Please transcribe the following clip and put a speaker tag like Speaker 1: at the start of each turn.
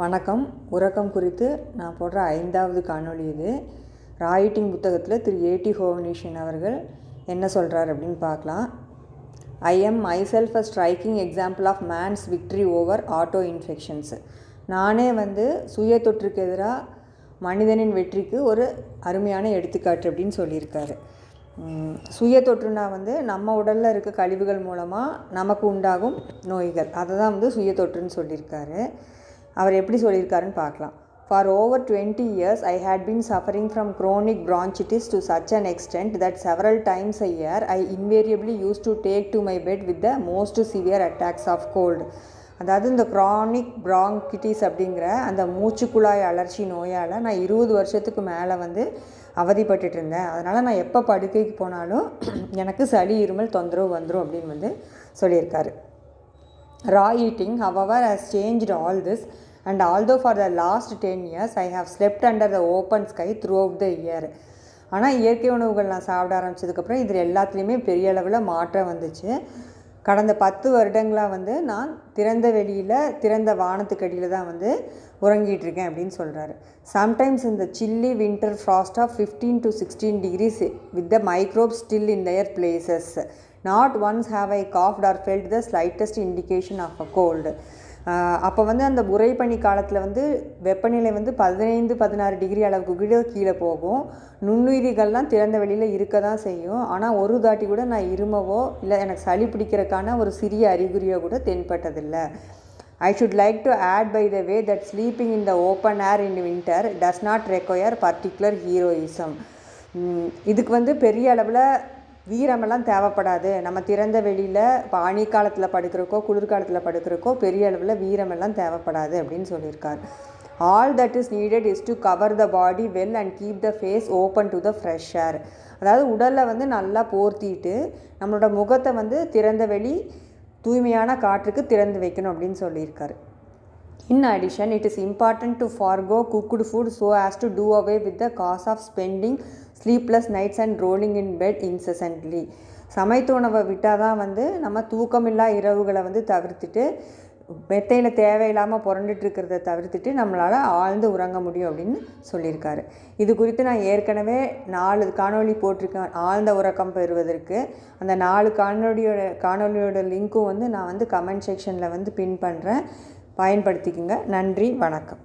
Speaker 1: வணக்கம். உறக்கம் குறித்து நான் போடுற ஐந்தாவது காணொளி இது. ராயிட்டிங் புத்தகத்தில் திரு. ஏடி ஹோவனேஷன் அவர்கள் என்ன சொல்கிறார் அப்படின்னு பார்க்கலாம். I am myself a striking example of man's victory over auto infections நானே வந்து சுய தொற்றுக்கு எதிராக மனிதனின் வெற்றிக்கு ஒரு அருமையான எடுத்துக்காட்டு அப்படின்னு சொல்லியிருக்காரு. சுய தொற்றுனா வந்து நம்ம உடலில் இருக்க கழிவுகள் மூலமாக நமக்கு உண்டாகும் நோய்கள். அதை தான் வந்து சுய தொற்றுன்னு சொல்லியிருக்காரு. அவர் எப்படி சொல்லியிருக்காருன்னு பார்க்கலாம். For over twenty years I had been suffering from chronic bronchitis to such an extent that several times I year I invariably use to take to my bed with the most severe attacks of cold அதாவது இந்த chronic bronchitis அப்படிங்கிற அந்த மூச்சுக்குழாய் அலர்ச்சி நோயால் நான் இருபது வருஷத்துக்கு மேலே வந்து அவதிப்பட்டுட்டு இருந்தேன். அதனால் நான் எப்போ படுக்கைக்கு போனாலும் எனக்கு சளி இருமல் தொந்தரவு வந்துடும் அப்படின்னு வந்து சொல்லியிருக்காரு. Raw eating. However has changed all this. And although for the last 10 years i have slept under the open sky throughout the year. ஆனால் இயற்கை உணவுகள் நான் சாப்பிட ஆரம்பிச்சதுக்கப்புறம் இதில் எல்லாத்துலேயுமே பெரிய அளவில் மாற்றம் வந்துச்சு. கடந்த பத்து வருடங்களாக வந்து நான் திறந்த வெளியில் திறந்த வானத்துக்கடியில் தான் வந்து உறங்கிட்டு இருக்கேன் அப்படின்னு சொல்கிறாரு சம்டைம்ஸ் இந்த chilly winter frost of fifteen to sixteen degrees with the microbe still in their places not once have I coughed or felt the slightest indication of a cold அப்போ வந்து அந்த உறைபனி காலத்தில் வந்து வெப்பநிலை வந்து பதினைந்து பதினாறு டிகிரி அளவுக்கு கூட கீழே போகும். நுண்ணுயிரிகள்லாம் திறந்த வெளியில் இருக்க தான் செய்யும். ஆனால் ஒரு தாட்டி கூட நான் இருமவோ இல்லை எனக்கு சளி பிடிக்கிறக்கான ஒரு சிறிய அறிகுறியோ கூட தென்பட்டதில்லை. I should like to add by the way that sleeping in the open air in winter does not require particular heroism இதுக்கு வந்து பெரிய அளவில் வீரமெல்லாம் தேவைப்படாது. நம்ம திறந்த வெளியில் இப்போ காலத்தில் படுக்கிறக்கோ குளிர்காலத்தில் படுக்கிறக்கோ பெரிய அளவில் வீரமெல்லாம் தேவைப்படாது அப்படின்னு சொல்லியிருக்கார். All that is needed is to cover the body well and keep the face open to the fresh air அதாவது உடலில் வந்து நல்லா போர்த்திட்டு நம்மளோட முகத்தை வந்து திறந்த வெளி தூய்மையான காற்றுக்கு திறந்து வைக்கணும் அப்படின்னு சொல்லியிருக்காரு. In addition it is important to forgo cooked food so as to do away with the cause of spending sleepless nights and rolling in bed incessantly சமைத்த உணவை விட்டால் தான் வந்து நம்ம தூக்கமில்லா இரவுகளை வந்து தவிர்த்துட்டு மெத்தையில் தேவையில்லாமல் புரண்டுட்டுருக்கிறத தவிர்த்துட்டு நம்மளால் ஆழ்ந்து உறங்க முடியும் அப்படின்னு சொல்லியிருக்காரு. இது குறித்து நான் ஏற்கனவே நாலு காணொளி போட்டிருக்கேன். ஆழ்ந்த உறக்கம் பெறுவதற்கு. அந்த நாலு காணொலியோட காணொளியோட லிங்க்கும் வந்து நான் வந்து கமெண்ட் செக்ஷனில் வந்து பின் பண்ணுறேன் பயன்படுத்திக்கங்க. நன்றி. வணக்கம்.